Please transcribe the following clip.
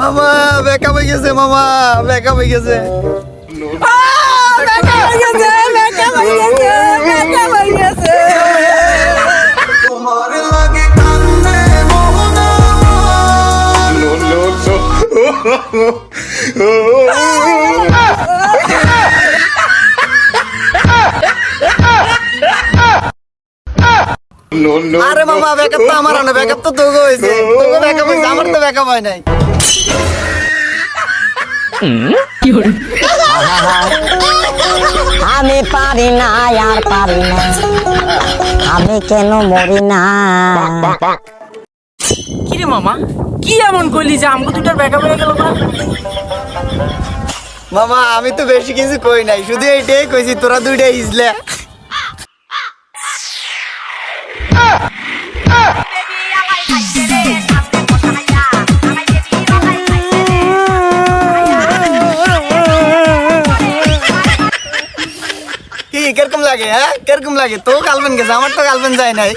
মামা বেকা হয়ে গেছে মামা বেকা হয়ে গেছে। আরে মামা ব্যাকআপ তো আমার না ব্যাকআপ তো তোকে হয়েছে। তোকে ব্যাকআপ হয়েছে আমার তো ব্যাকআপ হয় নাই। আমি পারি না আর পারি না। আমি কেন মরি না? কিরে মামা কি এমন করলি যে আমগো দুটার ব্যাকআপ হয়ে গেল না? মামা আমি তো বেশি কিছু কই নাই শুধু এইটাই কইছি তোরা দুইটা ইজলে। কীরকম লাগে হ্যাঁ? কীরকম লাগে? তো কালবেন গেছে আমার তো কালবেন যায় নাই।